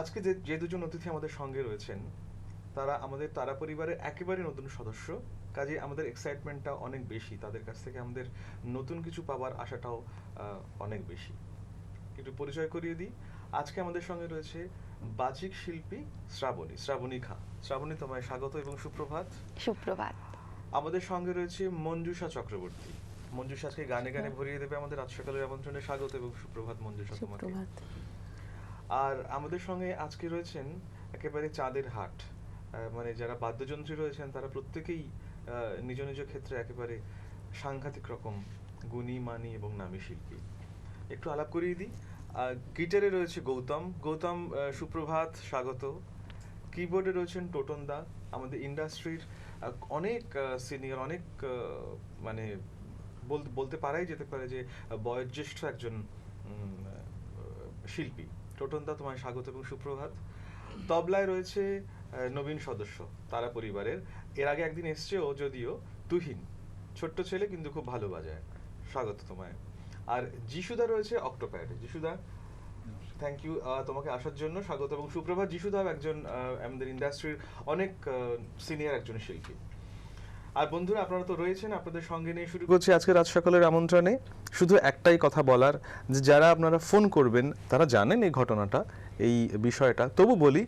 আজকে যে যে দুজন অতিথি আমাদের সঙ্গে রয়েছেন তারা আমাদের তারা পরিবারের একেবারে নতুন সদস্য কাজে আমাদের এক্সাইটমেন্টটা অনেক বেশি। তাদের কাছ থেকে আমাদের নতুন কিছু পাওয়ার আশাটাও অনেক বেশি। একটু পরিচয় করিয়ে দিই। আজকে আমাদের সঙ্গে রয়েছে বাচিক শিল্পী শ্রাবণী শ্রাবণী খা। শ্রাবণী তোমায় স্বাগত এবং সুপ্রভাত। সুপ্রভাত। আমাদের সঙ্গে রয়েছে মঞ্জুষা চক্রবর্তী। মঞ্জুষা আজকে গানে গানে ভরিয়ে দেবে আমাদের আজ সকালের আমন্ত্রণে। স্বাগত এবং সুপ্রভাত মঞ্জুষা তোমাকে। আর আমাদের সঙ্গে আজকে রয়েছেন একেবারে চাঁদের হাট। মানে যারা বাদ্যযন্ত্রী রয়েছেন, তারা প্রত্যেকেই নিজ নিজ ক্ষেত্রে একেবারে সাংঘাতিক রকম গুণী, মানি এবং নামী শিল্পী। একটু আলাপ করিয়ে দিই। গিটারে রয়েছে গৌতম। গৌতম সুপ্রভাত, স্বাগত। কিবোর্ডে রয়েছেন টোটন দা। আমাদের ইন্ডাস্ট্রির অনেক সিনিয়র, অনেক মানে বল- বলতে পারাই যেতে পারে যে, বয়োজ্যেষ্ঠ একজন শিল্পী। টোটন দা তোমায় স্বাগত এবং সুপ্রভাত। তবলায় রয়েছে নবীন সদস্য, তারা পরিবারের। এর আগে একদিন এসছে ও যদিও তুহিন, ছোট্ট ছেলে কিন্তু খুব ভালো বাজায়। স্বাগত তোমায়। আর যিশুদা রয়েছে অক্টোপ্যাডে। যিশুদা থ্যাংক ইউ তোমাকে আসার জন্য স্বাগত এবং সুপ্রভাত। যিশুদাও একজন আমাদের ইন্ডাস্ট্রির অনেক সিনিয়র একজন শিল্পী। আর বন্ধুরা, আপনারা তো রয়েছেন আপনাদের সঙ্গে নিয়ে শুরু করছি আজকে রাত সকালের আমন্ত্রণে শুধু একটাই কথা বলার, যে যারা আপনারা ফোন করবেন, তারা জানেন এই ঘটনাটা, এই বিষয়টা। তবু বলি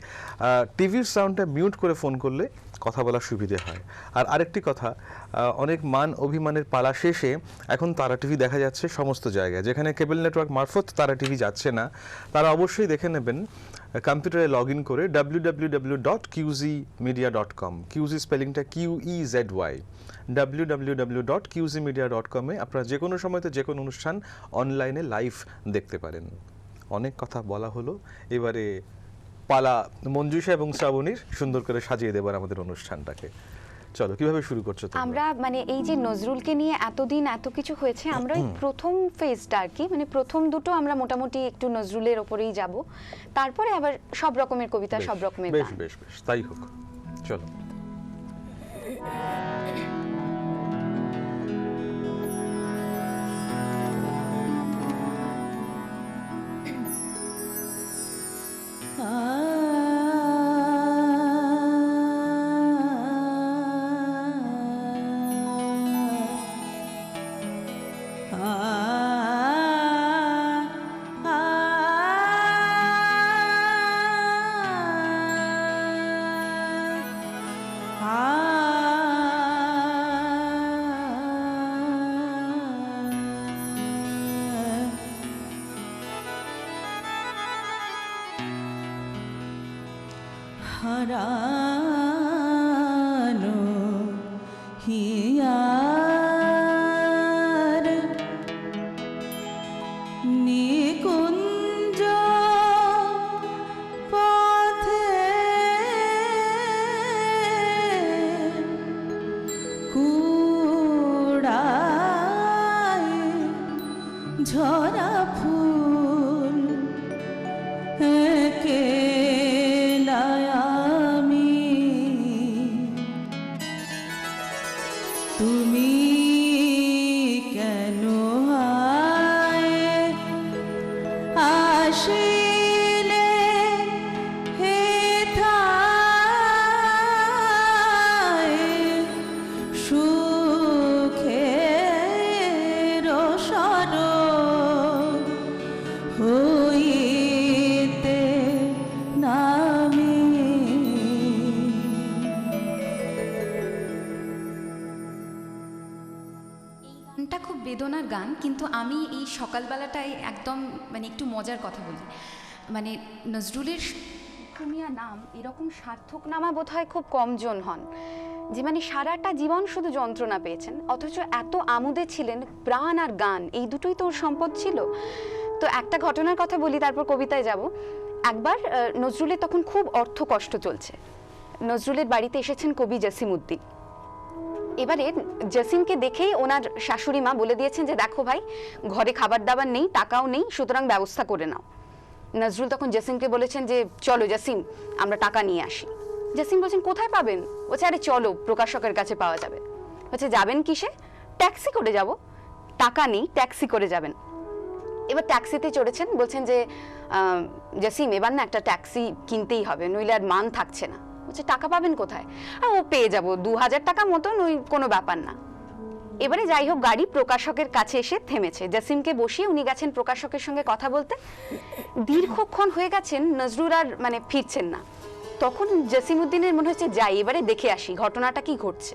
টিভির সাউন্ডটা মিউট করে ফোন করলে কথা বলার সুবিধে হয়। আর আরেকটি কথা অনেক মান অভিমানের পালা শেষে এখন তারা টিভি দেখা যাচ্ছে সমস্ত জায়গায়। যেখানে কেবল নেটওয়ার্ক মারফত তারা টিভি যাচ্ছে না, তারা অবশ্যই দেখে নেবেন কম্পিউটারে লগ ইন করে W W W dot QG media dot com QG স্পেলিংটা Q E Z Y W W W dot QG media dot কমে আপনারা যে কোনো সময়তে যে কোনো অনুষ্ঠান অনলাইনে লাইভ দেখতে পারেন। অনেক কথা বলা হলো, এবারে পালা মঞ্জুষা এবং শ্রাবণীর সুন্দর করে সাজিয়ে দেবার আমাদের অনুষ্ঠানটাকে। চলো কীভাবে শুরু করছ? আমরা মানে এই যে নজরুলকে নিয়ে এতদিন এত কিছু হয়েছে আমরা ওই প্রথম ফেজটা আর কি মানে প্রথম দুটো আমরা মোটামুটি একটু নজরুলের ওপরেই যাব। তারপরে আবার সব রকমের কবিতা সব রকমের বেশ বেশ বেশ তাই হোক চলো। হারানো হিয়ার নিকুঞ্জ বেদনার গান, কিন্তু আমি এই সকালবেলাটায় একদম মানে একটু মজার কথা বলি। মানে নজরুলের খুমিয়া নাম এরকম সার্থক নামা বোধ হয় খুব কমজন হন, যে মানে সারাটা জীবন শুধু যন্ত্রণা পেয়েছেন, অথচ এত আমোদে ছিলেন প্রাণ আর গান, এই দুটোই তো ওর সম্পদ ছিল। তো একটা ঘটনার কথা বলি, তারপর কবিতায় যাব। একবার নজরুলের তখন খুব অর্থ কষ্ট চলছে। নজরুলের বাড়িতে এসেছেন কবি জসিমউদ্দিন। এবারে জসিমকে দেখেই ওনার শাশুড়ি মা বলে দিয়েছেন যে, দেখো ভাই, ঘরে খাবার দাবার নেই, টাকাও নেই, সুতরাং ব্যবস্থা করে নাও। নজরুল তখন জসিমকে বলেছেন যে, চলো জসিম, আমরা টাকা নিয়ে আসি। জসিম বলছেন, কোথায় পাবেন? বলছে, আরে চলো, প্রকাশকের কাছে পাওয়া যাবে। বলছে, যাবেন কিসে? ট্যাক্সি করে যাব। টাকা নেই, ট্যাক্সি করে যাবেন। এবার ট্যাক্সিতে চড়েছেন, বলছেন যে জসিম, এবার না একটা ট্যাক্সি কিনতেই হবে, নইলে আর মান থাকছে না। বলছে, টাকা পাবেন কোথায়? আর ও পেয়ে যাব, দু হাজার টাকা মতন, ওই কোনো ব্যাপার না। এবারে যাই হোক, গাড়ি প্রকাশকের কাছে এসে থেমেছে। জসিমকে বসিয়ে উনি গেছেন প্রকাশকের সঙ্গে কথা বলতে। দীর্ঘক্ষণ হয়ে গেছেন, নজরুল আর মানে ফিরছেন না। তখন জসিমউদ্দিনের মনে হচ্ছে, যাই, এবারে দেখে আসি, ঘটনাটা কি ঘটছে?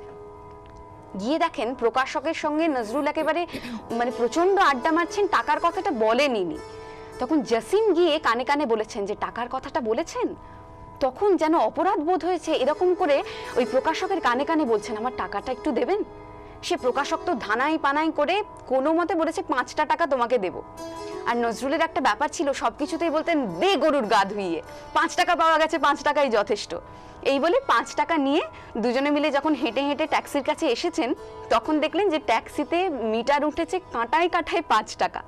গিয়ে দেখেন, প্রকাশকের সঙ্গে নজরুল একেবারে মানে প্রচণ্ড আড্ডা মারছেন, টাকার কথাটা বলেনি তখন জসিম গিয়ে কানে কানে বলেছেন যে, টাকার কথাটা বলেছেন? তখন যেন অপরাধ বোধ হয়েছে, এরকম করে ওই প্রকাশকের কানে কানে বলছেন, আমার টাকাটা একটু দেবেন? সে প্রকাশক তো ধানাই পানাই করে কোনো মতে বলেছে, পাঁচটা টাকা তোমাকে দেব। আর নজরুলের একটা ব্যাপার ছিল সব কিছুতেই বলতেন, দে গরুর গা ধুইয়ে, পাঁচ টাকা পাওয়া গেছে, পাঁচ টাকাই যথেষ্ট। এই বলে পাঁচ টাকা নিয়ে দুজনে মিলে যখন হেঁটে হেঁটে ট্যাক্সির কাছে এসেছেন, তখন দেখলেন যে ট্যাক্সিতে মিটার উঠেছে, কাঁটায় কাঁটায় পাঁচ টাকা।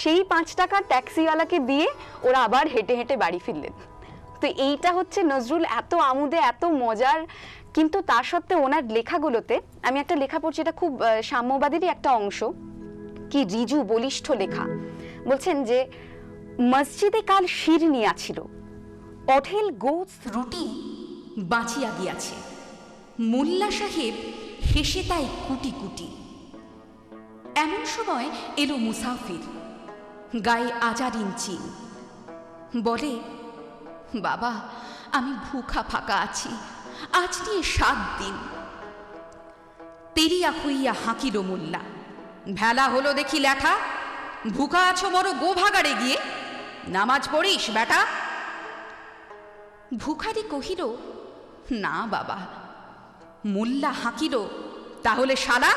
সেই পাঁচ টাকা ট্যাক্সিওয়ালাকে দিয়ে ওরা আবার হেঁটে হেঁটে বাড়ি ফিরলেন। তো এইটা হচ্ছে নজরুল, এত আমুদে, এত মজার। কিন্তু তা সত্ত্বেও ওনার লেখাগুলোতে, আমি একটা লেখা পড়ছি, এটা খুব সাম্যবাদীরই একটা অংশ, কি রিজু বলিষ্ঠ লেখা। বলছেন যে, মসজিদে কাল শির নিয়াছিল, অঢেল গোস রুটি বাঁচিয়া গিয়াছে। মোল্লা সাহেব হেসে তাই কুটি কুটি। এমন সময় এলো মুসাফির, গায়ে আজার ইঞ্চি বলে বাবা, আমি ভুখা ফাঁকা আছি। আজ নিয়ে সাত দিন। তেরিয়া হইয়া হাঁকিল মোল্লা, ভেলা হলো দেখি লেখা ভুকা আছো বড় গোভাগাড়ে গিয়ে। নামাজ পড়িস, বেটা? ভুখারি কহিল, না বাবা। মোল্লা হাঁকিল, তাহলে শালা,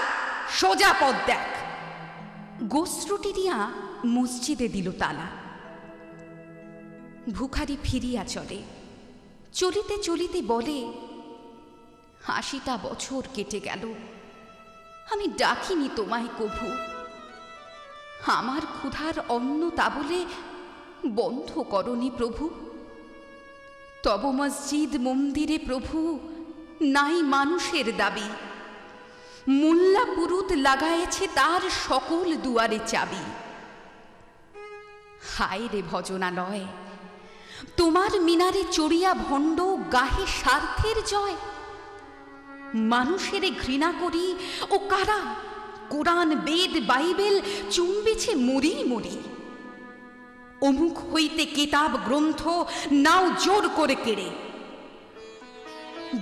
সোজা পথ দেখ। গোসরুটি দিয়া মসজিদে দিল তালা। ভুখারি ফিরিয়া চলে। চলিতে চলিতে বলে, আশিটা বছর কেটে গেল। আমি ডাকিনি তোমায় কভু। আমার ক্ষুধার অন্ন তা বলে বন্ধ করনি প্রভু। তব মসজিদ মন্দিরে প্রভু, নাই মানুষের দাবি। মোল্লা পুরুত লাগায়েছে তার সকল দুয়ারে চাবি। হায় রে ভজনালয় তোমার মিনারে চড়িয়া ভণ্ড গাহে স্বার্থের জয়। মানুষের ঘৃণা করি ও কারা? কোরআন, বেদ, বাইবেল চুম্বেছে মরি মরি অমুক হইতে কিতাব গ্রন্থ নাও জোর করে কেড়ে।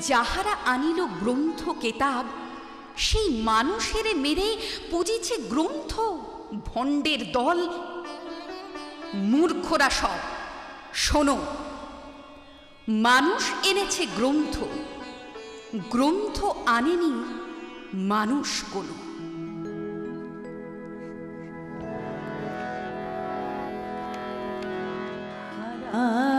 যাহারা আনিল গ্রন্থ কেতাব, সেই মানুষের মেরে পুজিছে গ্রন্থ, ভণ্ডের দল, মূর্খরা সব। শোনো মানুষ এনেছে গ্রন্থ। গ্রন্থ আনেনি মানুষ কোনো। নহিয়ার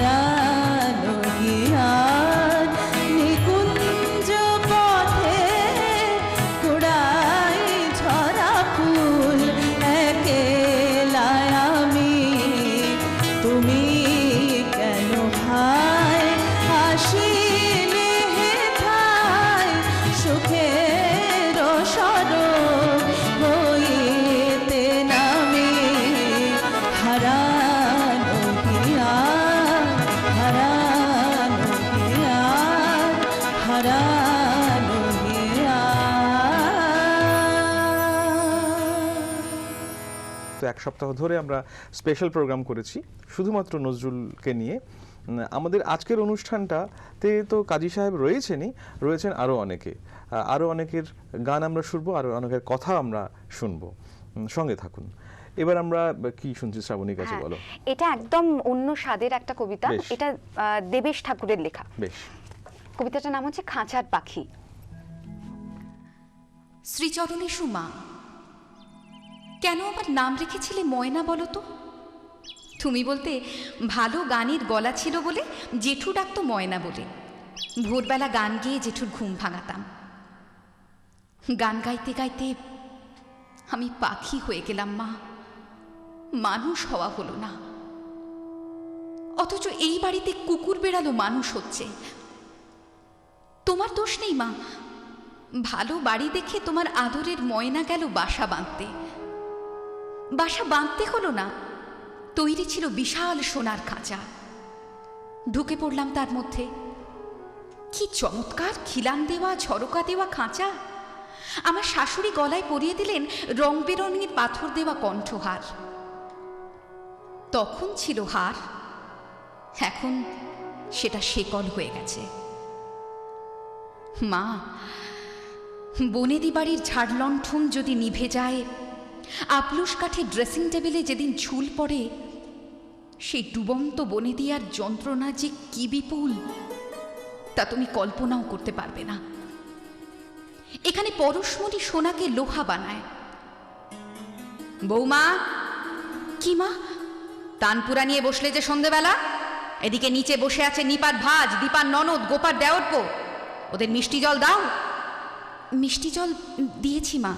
Sarah. গত এক সপ্তাহ ধরে আমরা স্পেশাল প্রোগ্রাম করেছি শুধুমাত্র নজরুলকে নিয়ে। আমাদের আজকের অনুষ্ঠানটাতে তো কাজী সাহেব রয়েছেনই রয়েছেন আরও অনেকে। আরও অনেকের গান আমরা শুনব আরও অনেকের কথা আমরা শুনব। সঙ্গে থাকুন। এবার আমরা কি শুনছি শ্রাবণীর কাছে হ্যাঁ, বলো। এটা একদম অন্য স্বাদের একটা কবিতা। এটা দেবেশ ঠাকুরের লেখা। বেশ। কবিতাটার নাম হচ্ছে খাঁচার পাখি। শ্রীচরণে সুমা কেন আমার নাম রেখেছিলে ময়না বলো তো? তুমি বলতে ভালো গানের গলা ছিল বলে জেঠু ডাকতো ময়না বলে। ভোরবেলা গান গেয়ে জেঠুর ঘুম ভাঙাতাম। গান গাইতে গাইতে আমি পাখি হয়ে গেলাম মা। মানুষ হওয়া হলো না। অথচ এই বাড়িতে কুকুর বেড়ালো মানুষ হচ্ছে। তোমার দোষ নেই মা। ভালো বাড়ি দেখে তোমার আদরের ময়না গেল বাসা বাঁধতে। বাসা বাঁধতে হলো না। তৈরি ছিল বিশাল সোনার খাঁচা। ঢুকে পড়লাম তার মধ্যে। কি চমৎকার খিলান দেওয়া, ঝরকা দেওয়া খাঁচা। আমার শাশুড়ি গলায় পরিয়ে দিলেন রং বেরঙের পাথর দেওয়া কণ্ঠহার। তখন ছিল হার। এখন সেটা শেকল হয়ে গেছে। মা, বনেদি বাড়ির ঝাড়লণ্ঠন যদি নিভে যায় আপলুস কাঠের ড্রেসিং টেবিলে যেদিন ঝুল পড়ে, সেই ডুবন্ত বনে দিয়ার যন্ত্রণা যে কি বিপুল, তা তুমি কল্পনাও করতে পারবে না। এখানে পরশমণি সোনাকে লোহা বানায়। বৌমা! কি মা? তানপুরা নিয়ে বসলে যে সন্ধেবেলা? এদিকে নিচে বসে আছে নিপার ভাজ, দীপার ননদ, গোপার দেওরপো। ওদের মিষ্টি জল দাও। মিষ্টি জল দিয়েছি মা।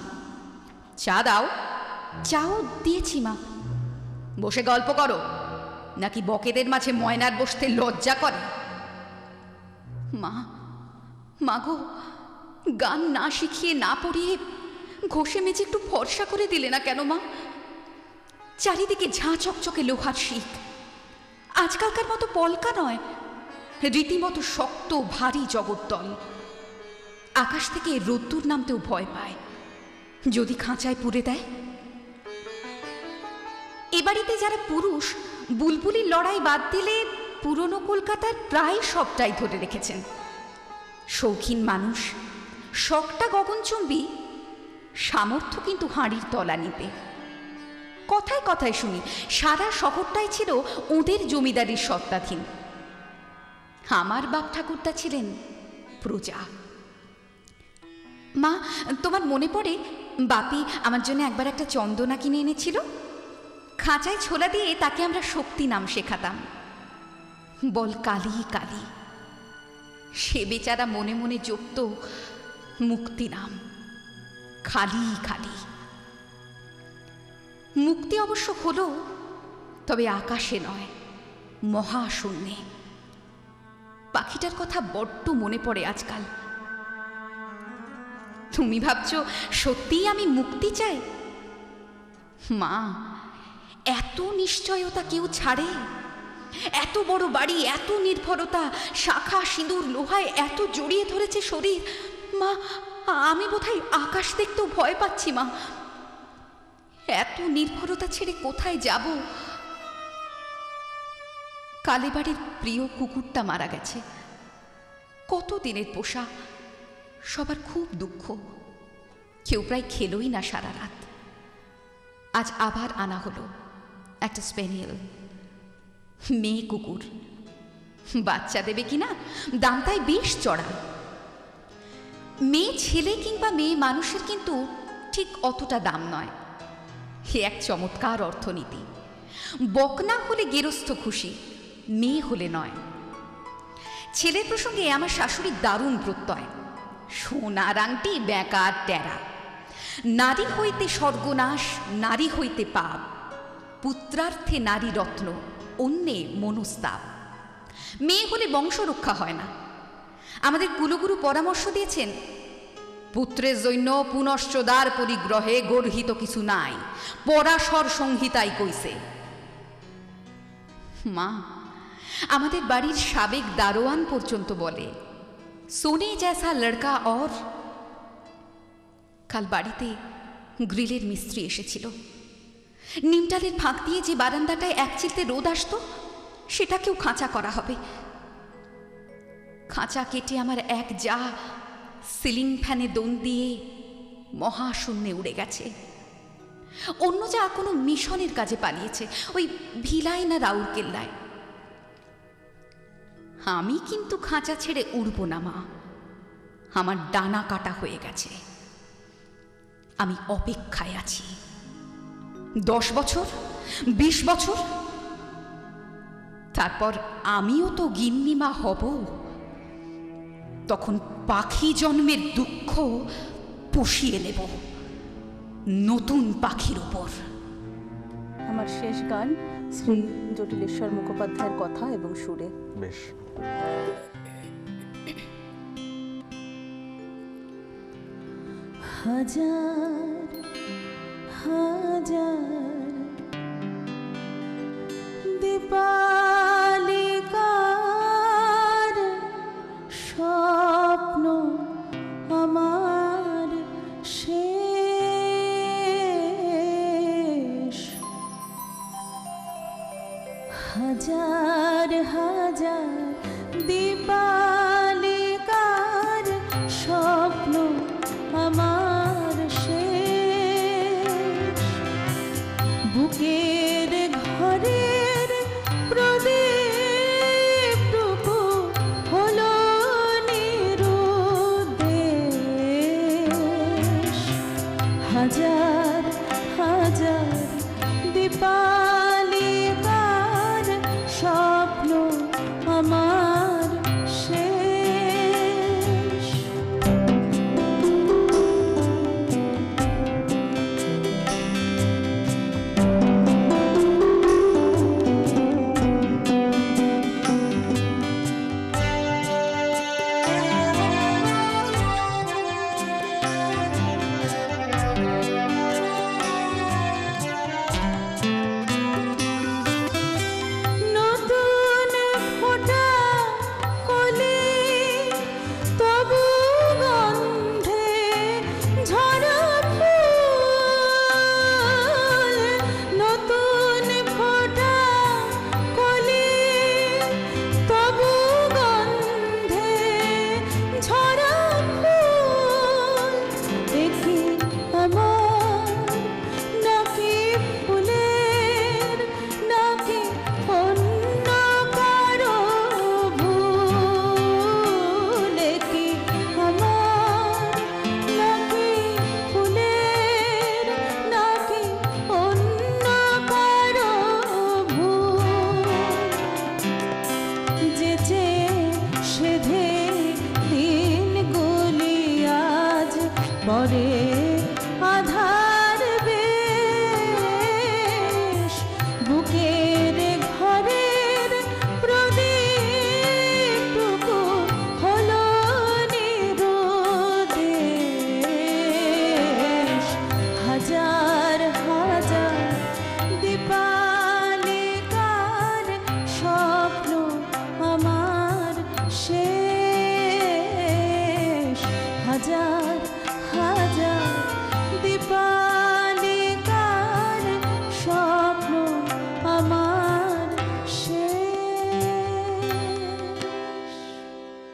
চা দাও। চাও দিয়েছি, মা। বসে গল্প করো। নাকি বকেদের মাঝে ময়নার বসতে লজ্জা করে? মা মাগো গান না শিখিয়ে না পড়িয়ে ঘষে মেজে একটু ফর্সা করে দিলে না কেন, মা? চারিদিকে ঝাঁ চকচকে লোহার শিখ আজকালকার মতো পলকা নয়, রীতিমতো শক্ত, ভারী জগদ্দল। আকাশ থেকে রোদ্দুর নামতেও ভয় পায়। যদি খাঁচায় পুড়ে দেয় এ বাড়িতে যারা পুরুষ, বুলবুলির লড়াই বাদ দিলে পুরনো কলকাতার প্রায় সবটাই ধরে রেখেছেন। শৌখিন মানুষ, শখটা গগনচুম্বী, সামর্থ্য কিন্তু হাঁড়ির তলানিতে কথায় কথায় শুনি, সারা শহরটাই ছিল ওদের জমিদারির সত্ত্বাধীন আমার বাপ ঠাকুরটা ছিলেন প্রজা। মা, তোমার মনে পড়ে, বাপি আমার জন্য একবার একটা চন্দনা কিনে এনেছিল? খাঁচায় ছোলা দিয়ে তাকে আমরা শক্তি নাম শেখাতাম। বল কালি কালি। সে বেচারা মনে মনে জপত মুক্তি নাম। খালি খালি। মুক্তি অবশ্য হলো, তবে আকাশে নয়, মহাশূন্যে। পাখিটার কথা বড্ড মনে পড়ে আজকাল। তুমি ভাবছ সত্যিই আমি মুক্তি চাই? মা এত নিশ্চয়তা কেউ ছাড়ে? এত বড় বাড়ি, এত নির্ভরতা, শাখা সিঁদুর লোহায় এত জড়িয়ে ধরেছে শরীর। মা, আমি বোধহয় আকাশ দেখতেও ভয় পাচ্ছি, মা। এত নির্ভরতা ছেড়ে কোথায় যাব? কালীবাড়ির প্রিয় কুকুরটা মারা গেছে। কত দিনের পোষা? সবার খুব দুঃখ। কেউ প্রায় খেলোই না সারা রাত। আজ আবার আনা হলো। একটা স্পেনিয়েল মেয়ে কুকুর। বাচ্চা দেবে কি না দাম তাই বেশ চড়া। মেয়ে ছেলে কিংবা মেয়ে মানুষের কিন্তু ঠিক অতটা দাম নয়। হে এক চমৎকার অর্থনীতি। বকনা হলে গেরস্থ খুশি, মেয়ে হলে নয়। ছেলের প্রসঙ্গে আমার শাশুড়ির দারুণ প্রত্যয়। সোনার আংটি, বেকার টেরা। নারী হইতে স্বর্গনাশ, নারী হইতে পাপ। পুত্রার্থে নারী রত্ন, অন্যে মনস্তাপ। মেয়ে হলে বংশ রক্ষা হয় না। আমাদের কুলগুরু পরামর্শ দিয়েছেন, পুত্রের জন্য পুনশ্চদার পরিগ্রহে গর্হিত কিছু নাই, পরাশর সংহিতাই কইছে। মা, আমাদের বাড়ির সাবেক দারোয়ান পর্যন্ত বলে, সোনে জ্যাসা লড়কা অর। কাল বাড়িতে গ্রিলের মিস্ত্রি এসেছিল। নিমটালের ফাঁক দিয়ে যে বারান্দাটায় এক চিলতে রোদ আসতো, সেটাকেও খাঁচা করা হবে। খাঁচা কেটে আমার এক যা সিলিং ফ্যানে দোন দিয়ে মহাশূন্যে উড়ে গেছে। অন্য যা কোনো মিশনের কাজে পালিয়েছে, ওই ভিলায় না রাউরকেল্লায় আমি কিন্তু খাঁচা ছেড়ে উড়ব না, মা। আমার ডানা কাটা হয়ে গেছে। আমি অপেক্ষায় আছি। দশ বছর? বিশ বছর? তারপর আমিও তো গিন্নিমা হব। তখন পাখি জন্মের দুঃখ পুষিয়ে নেব নতুন পাখির উপর। আমার শেষ গান শ্রী জটিলেশ্বর মুখোপাধ্যায়ের কথা এবং সুরে। বেশ। হাজার হাজার দীপালিকার